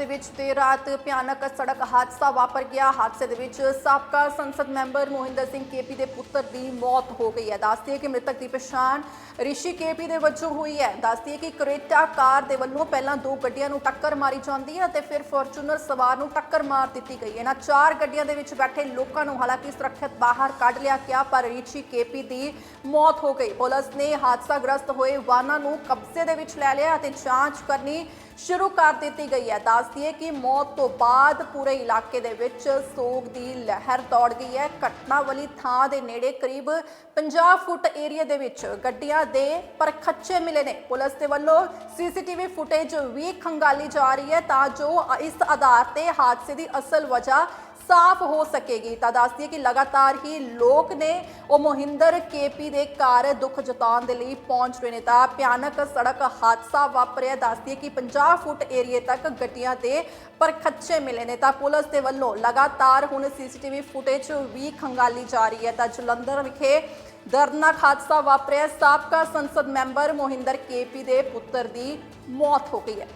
ਦੇ ਵਿੱਚ ਦੇਰ ਰਾਤ ਭਿਆਨਕ ਸੜਕ ਹਾਦਸਾ ਵਾਪਰ ਗਿਆ। ਹਾਦਸੇ ਦੇ ਵਿੱਚ ਸਾਬਕਾ ਸੰਸਦ ਮੈਂਬਰ ਮੋਹਿੰਦਰ ਸਿੰਘ ਕੇਪੀ ਦੇ ਪੁੱਤਰ ਦੀ ਮੌਤ ਹੋ ਗਈ ਹੈ। ਦੱਸਦੀ ਹੈ ਕਿ ਮ੍ਰਿਤਕ ਦੀ ਪਛਾਣ ਰਿਸ਼ੀ ਕੇਪੀ ਦੇ ਵਜੋਂ ਹੋਈ ਹੈ। ਦੱਸਦੀ ਹੈ ਕਿ ਕਰੇਟਾ ਕਾਰ ਦੇ ਵੱਲੋਂ ਪਹਿਲਾਂ ਦੋ ਗੱਡੀਆਂ ਨੂੰ ਟੱਕਰ ਮਾਰੀ ਜਾਂਦੀ ਹੈ ਅਤੇ ਫਿਰ ਫੋਰਚੂਨਰ ਸਵਾਰ ਨੂੰ ਟੱਕਰ ਮਾਰ ਦਿੱਤੀ ਗਈ ਇਹਨਾਂ ਚਾਰ ਗੱਡੀਆਂ ਦੇ ਵਿੱਚ ਬੈਠੇ ਲੋਕਾਂ ਨੂੰ ਹਾਲਾਂਕਿ ਸੁਰੱਖਿਅਤ ਬਾਹਰ ਕੱਢ ਲਿਆ ਗਿਆ, ਪਰ ਰਿਸ਼ੀ ਕੇਪੀ ਦੀ ਮੌਤ ਹੋ ਗਈ। ਪੁਲਿਸ ਨੇ ਹਾਦਸਾਗ੍ਰਸਤ ਹੋਏ ਵਾਹਨਾਂ ਨੂੰ ਕਬਜ਼ੇ ਦੇ ਵਿੱਚ ਲੈ ਲਿਆ ਅਤੇ ਜਾਂਚ ਕਰਨੀ ਸ਼ੁਰੂ ਕਰ ਦਿੱਤੀ ਗਈ ਹੈ। ਦੱਸਦੀ ਹੈ ਕਿ ਮੌਤ ਤੋਂ ਬਾਅਦ ਪੂਰੇ ਇਲਾਕੇ ਦੇ ਵਿੱਚ ਸੋਗ ਦੀ ਲਹਿਰ ਦੌੜ ਗਈ ਹੈ। ਘਟਨਾ ਵਾਲੀ ਥਾਂ ਦੇ ਨੇੜੇ ਕਰੀਬ 50 ਫੁੱਟ ਏਰੀਆ ਦੇ ਵਿੱਚ ਗੱਡੀਆਂ ਦੇ ਪਰਖੱਚੇ ਮਿਲੇ ਨੇ। ਪੁਲਿਸ ਦੇ ਵੱਲੋਂ ਸੀਸੀਟੀਵੀ ਫੁਟੇਜ ਵੀ ਖੰਗਾਲੀ ਜਾ ਰਹੀ ਹੈ ਤਾਂ ਜੋ ਇਸ ਆਧਾਰ ਤੇ ਹਾਦਸੇ ਦੀ ਅਸਲ ਵਜ੍ਹਾ ਸਾਫ਼ ਹੋ ਸਕੇਗੀ। ਤਾਂ ਦੱਸਦੀ ਹੈ ਕਿ ਲਗਾਤਾਰ ਹੀ ਲੋਕ ਨੇ ਉਹ ਮੋਹਿੰਦਰ ਕੇਪੀ ਦੇ ਘਰ ਦੁੱਖ ਜਤਾਉਣ ਦੇ ਲਈ ਪਹੁੰਚ ਰਹੇ ਨੇ। ਤਾਂ ਭਿਆਨਕ ਸੜਕ ਹਾਦਸਾ ਵਾਪਰਿਆ। ਦੱਸਦੀ ਹੈ ਕਿ 50 ਫੁੱਟ ਏਰੀਏ ਤੱਕ ਗੱਡੀਆਂ ਦੇ ਪਰਖੱਚੇ ਮਿਲੇ ਨੇ ਤਾਂ ਪੁਲਿਸ ਦੇ ਵੱਲੋਂ ਲਗਾਤਾਰ ਹੁਣ ਸੀਸੀਟੀਵੀ ਫੁਟੇਜ ਵੀ ਖੰਗਾਲੀ ਜਾ ਰਹੀ ਹੈ ਤਾਂ ਜਲੰਧਰ ਵਿਖੇ ਦਰਦਨਾਕ ਹਾਦਸਾ ਵਾਪਰਿਆ। ਸਾਬਕਾ ਸੰਸਦ ਮੈਂਬਰ ਮੋਹਿੰਦਰ ਕੇਪੀ ਦੇ ਪੁੱਤਰ ਦੀ ਮੌਤ ਹੋ ਗਈ ਹੈ।